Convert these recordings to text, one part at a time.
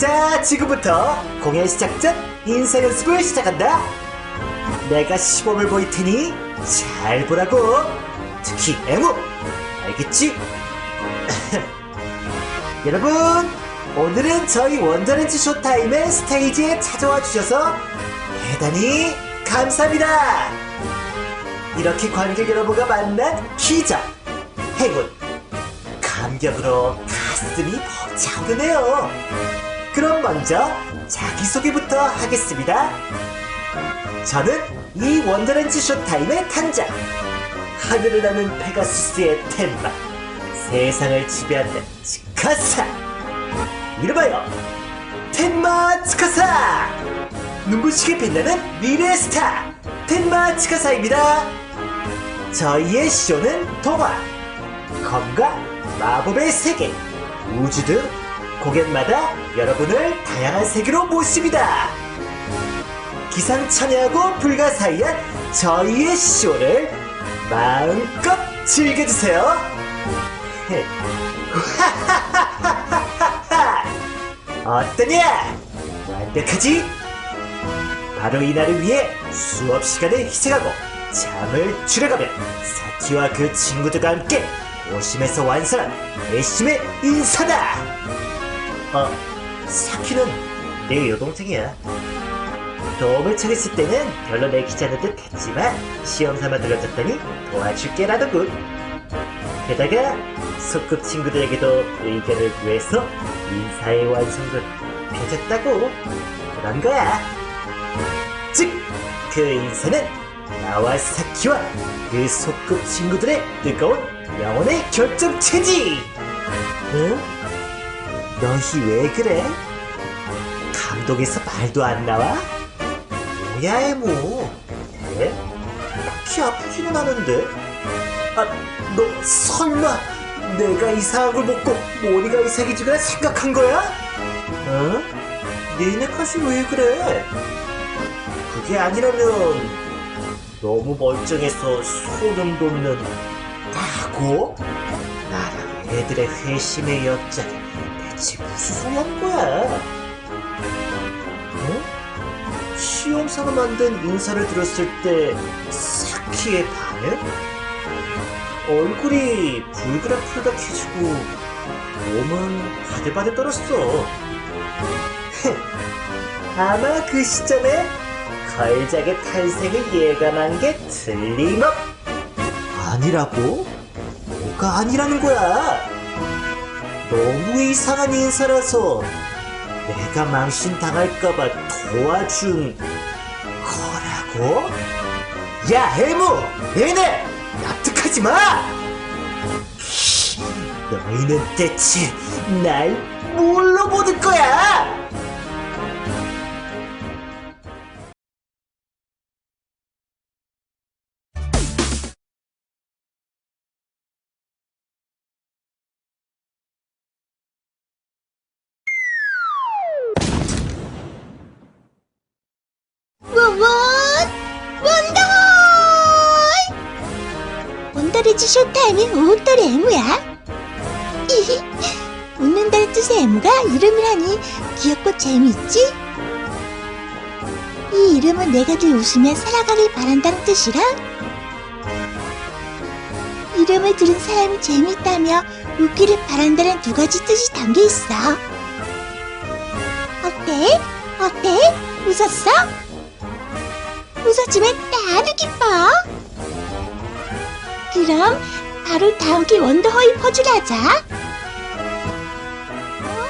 자, 지금부터 공연 시작 전 인사 연습을 시작한다. 내가 시범을 보일 테니 잘 보라고. 특히 애무, 알겠지? 여러분, 오늘은 저희 원더렌즈 쇼타임의 스테이지에 찾아와 주셔서 대단히 감사합니다. 이렇게 관객 여러분과 만난 기적, 행운, 감격으로 가슴이 벅차오르네요. 그럼 먼저 자기소개부터 하겠습니다. 저는 이 원더렌즈 쇼타임의 탄장, 하늘을 나는 페가수스의 텐마, 세상을 지배한다 치카사! 이름하여 텐마 치카사! 눈부시게 빛나는 미래 스타 텐마 치카사입니다. 저희의 쇼는 동화, 검과 마법의 세계, 우주 등 공연마다 여러분을 다양한 세계로 모십니다. 기상천외하고 불가사의한 저희의 쇼를 마음껏 즐겨주세요. 어떠냐? 완벽하지? 바로 이 날을 위해 수업 시간을 희생하고 잠을 줄여가며 사키와 그 친구들과 함께 오심에서 완성한 애심의 인사다! 어, 사키는 내 여동생이야. 도움을 청했을 때는 별로 내키지 않은 듯 했지만 시험 삼아 들어줬더니 도와줄게라더군. 게다가 소꿉 친구들에게도 의견을 구해서 인사의 완성도 펴졌다고 그런 거야. 즉, 그 인사는 나와 사키와 그 소꿉 친구들의 뜨거운 영혼의 결정체지! 응? 너희 왜 그래? 감독에서 말도 안 나와? 뭐야, 에모? 에? 딱히 아프지는 않은데? 아, 너 설마 내가 이상한 걸 먹고 머리가 이상해지거나 생각한 거야? 어? 니네 컷이 왜 그래? 그게 아니라면 너무 멀쩡해서 소름 돋는 다고? 나랑 애들의 회심의 역작이 대체 무슨 소리 하는 거야? 어? 시험사로 만든 인사를 들었을 때 사키의 반응? 얼굴이 불그락불그락해지고 몸은 바들바들 떨었어 아마 그 시점에 걸작의 탄생을 예감한 게 틀림없 아니라고? 뭐가 아니라는 거야? 너무 이상한 인사라서 내가 망신 당할까봐 도와준 거라고? 야 해무! 얘네! 납득하지 마! 너희는 대체 날 뭘로 보는 거야? 쇼타임의 웃돌이 애무야 웃는다는 뜻의 애무가 이름을 하니 귀엽고 재미있지? 이 이름은 내가 늘 웃으며 살아가길 바란다는 뜻이라 이름을 들은 사람이 재미있다며 웃기를 바란다는 두 가지 뜻이 담겨 있어 어때? 어때? 웃었어? 웃었지만 나도 기뻐. 그럼 바로 다음 기 원더허이 퍼즐 하자. 어?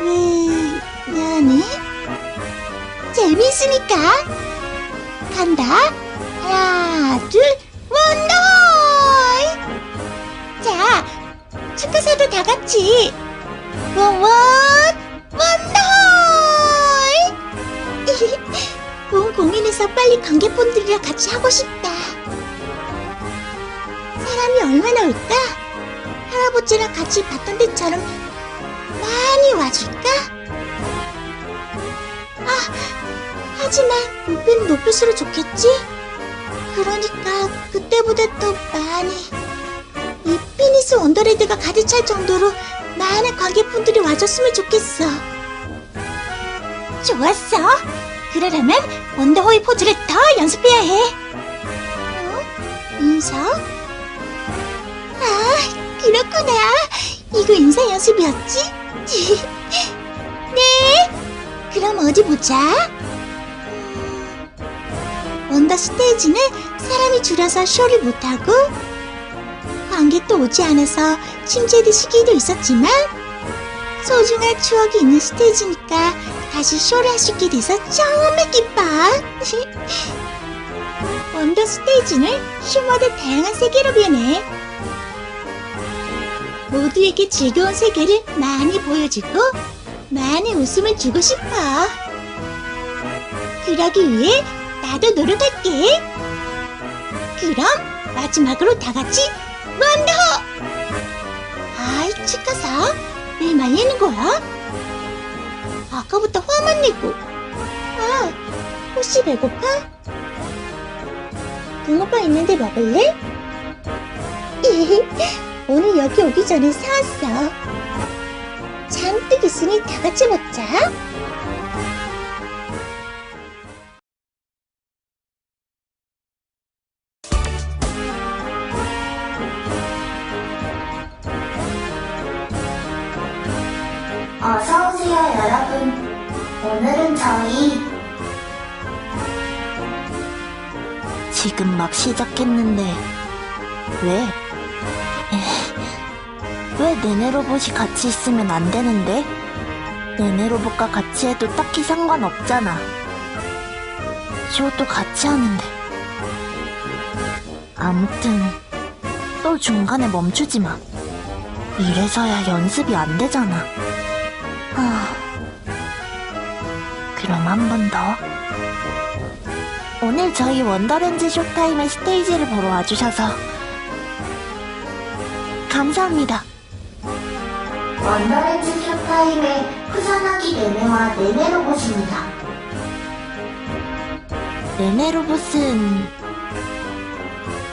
왜, 미안해. 재미있으니까. 간다. 하나, 둘, 원더허이! 자, 축하사도 다 같이. 원 원, 원더허이! 본 공연에서 빨리 관객분들이랑 같이 하고 싶다. 사람이 얼마나 올까? 할아버지랑 같이 봤던 데처럼 많이 와줄까? 아, 하지만 높이는 높일수록 좋겠지? 그러니까 그때보다 더 많이 이 피니스 원더랜드가 가득 찰 정도로 많은 관객분들이 와줬으면 좋겠어. 좋았어. 그러려면 원더호이 포즈를 더 연습해야 해. 어? 인사? 아, 그렇구나. 이거 인사 연습이었지? 네. 그럼 어디 보자. 음, 원더 스테이지는 사람이 줄어서 쇼를 못하고 관객도 오지 않아서 침체된 시기도 있었지만 소중한 추억이 있는 스테이지니까 다시 쇼를 할 수 있게 돼서 정말 기뻐. 원더 스테이지는 쇼마다 다양한 세계로 변해. 모두에게 즐거운 세계를 많이 보여주고 많은 웃음을 주고 싶어. 그러기 위해 나도 노력할게. 그럼 마지막으로 다 같이 원더! 아이 치카사 왜 말리는 거야? 아까부터 화만 내고. 아, 혹시 배고파? 붕어빵 있는데 먹을래? 오늘 여기 오기 전에 사왔어. 잔뜩 있으니 다 같이 먹자. 어서오세요, 여러분. 오늘은 저희 지금 막 시작했는데 왜? 왜 내내 로봇이 같이 있으면 안 되는데? 내내 로봇과 같이 해도 딱히 상관없잖아. 쇼도 같이 하는데. 아무튼 또 중간에 멈추지 마. 이래서야 연습이 안 되잖아. 아. 그럼 한 번 더. 오늘 저희 원더랜드 쇼타임의 스테이지를 보러 와주셔서 감사합니다. 원더랜드 쇼타임의 후산하기 네네와 네네 로봇입니다. 네네 로봇은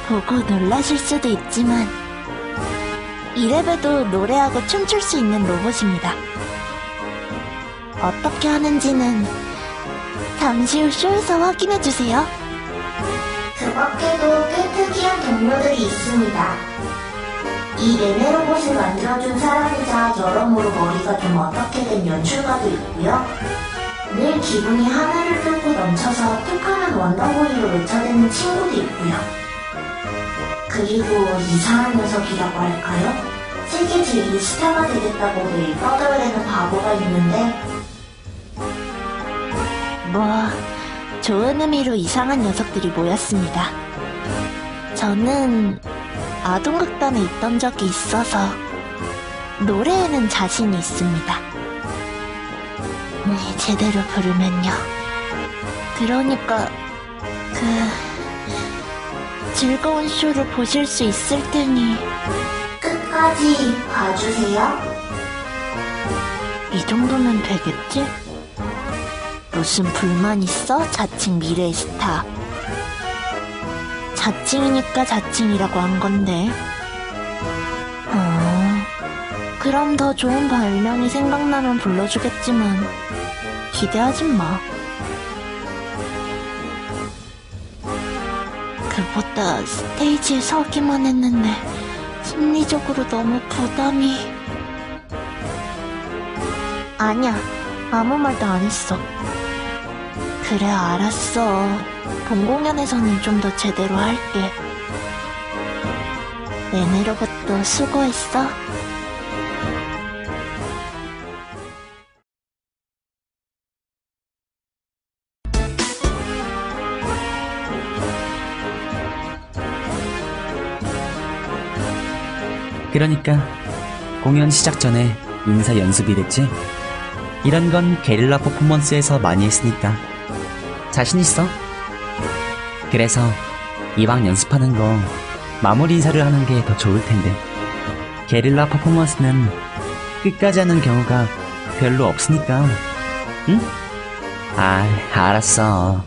보고 놀라실 수도 있지만 이래봬도 노래하고 춤출 수 있는 로봇입니다. 어떻게 하는지는 잠시 후 쇼에서 확인해주세요. 그 밖에도 꽤 특이한 동료들이 있습니다. 이 네네 로봇을 만들어준 사람이자 여러모로 머리가 좀 어떻게 된 연출가도 있고요. 늘 기분이 하늘을 뚫고 넘쳐서 툭하면 원더보이로 외쳐대는 친구도 있고요. 그리고 이상한 녀석이라고 할까요? 세계 제2 스타가 되겠다고 매일 떠들어대는 바보가 있는데 뭐 좋은 의미로 이상한 녀석들이 모였습니다. 저는 아동극단에 있던 적이 있어서 노래에는 자신이 있습니다. 네, 제대로 부르면요. 그러니까 그 즐거운 쇼를 보실 수 있을 테니 끝까지 봐주세요. 이 정도면 되겠지? 무슨 불만 있어? 자칭 미래의 스타. 자칭이니까 자칭이라고 한 건데. 어, 그럼 더 좋은 별명이 생각나면 불러주겠지만, 기대하진 마. 그보다 스테이지에 서기만 했는데, 심리적으로 너무 부담이. 아니야, 아무 말도 안 했어. 그래, 알았어. 본 공연에서는 좀 더 제대로 할게. 내내 로봇도 수고했어. 그러니까 공연 시작 전에 인사 연습이랬지? 이런 건 게릴라 퍼포먼스에서 많이 했으니까 자신 있어? 그래서 이왕 연습하는 거 마무리 인사를 하는 게 더 좋을 텐데 게릴라 퍼포먼스는 끝까지 하는 경우가 별로 없으니까 응? 아 알았어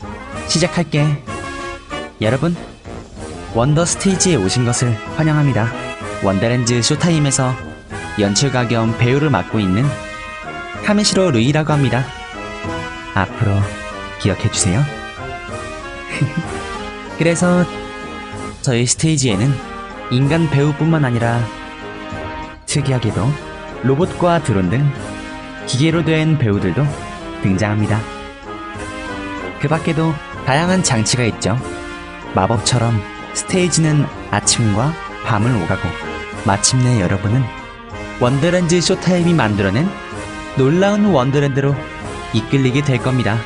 시작할게 여러분 원더 스테이지에 오신 것을 환영합니다 원더랜드 쇼타임에서 연출가 겸 배우를 맡고 있는 카메시로 루이라고 합니다. 앞으로 기억해주세요. 그래서 저희 스테이지에는 인간 배우뿐만 아니라 특이하게도 로봇과 드론 등 기계로 된 배우들도 등장합니다. 그 밖에도 다양한 장치가 있죠. 마법처럼 스테이지는 아침과 밤을 오가고 마침내 여러분은 원더랜드 쇼타임이 만들어낸 놀라운 원더랜드로 이끌리게 될 겁니다.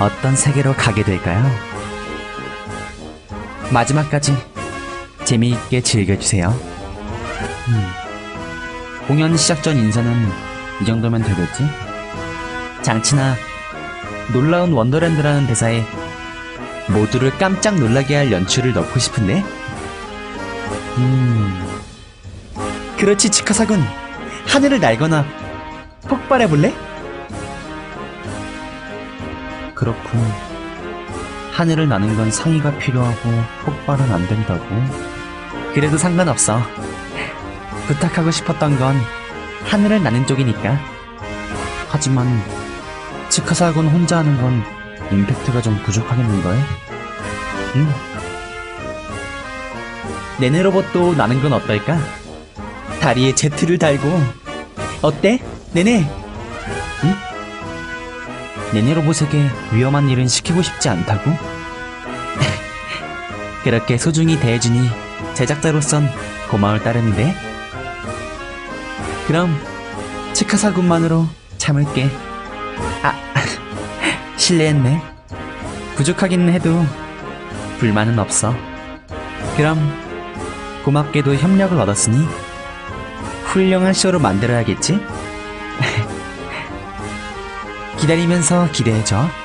어떤 세계로 가게 될까요? 마지막까지 재미있게 즐겨주세요. 음, 공연 시작 전 인사는 이 정도면 되겠지? 장치나 놀라운 원더랜드라는 대사에 모두를 깜짝 놀라게 할 연출을 넣고 싶은데? 음. 그렇지, 치카사군. 하늘을 날거나 폭발해볼래? 그렇군. 하늘을 나는 건 상의가 필요하고 폭발은 안 된다고. 그래도 상관없어. 부탁하고 싶었던 건 하늘을 나는 쪽이니까. 하지만 치카사군 혼자 하는 건 임팩트가 좀 부족하겠는걸? 응. 내내 로봇도 나는 건 어떨까? 다리에 제트를 달고 어때? 네네 응? 네네 로봇에게 위험한 일은 시키고 싶지 않다고? 그렇게 소중히 대해주니 제작자로선 고마울 따름인데 그럼 치카사군만으로 참을게 아 실례했네 부족하기는 해도 불만은 없어 그럼 고맙게도 협력을 얻었으니 훌륭한 쇼로 만들어야겠지? 기다리면서 기대해줘.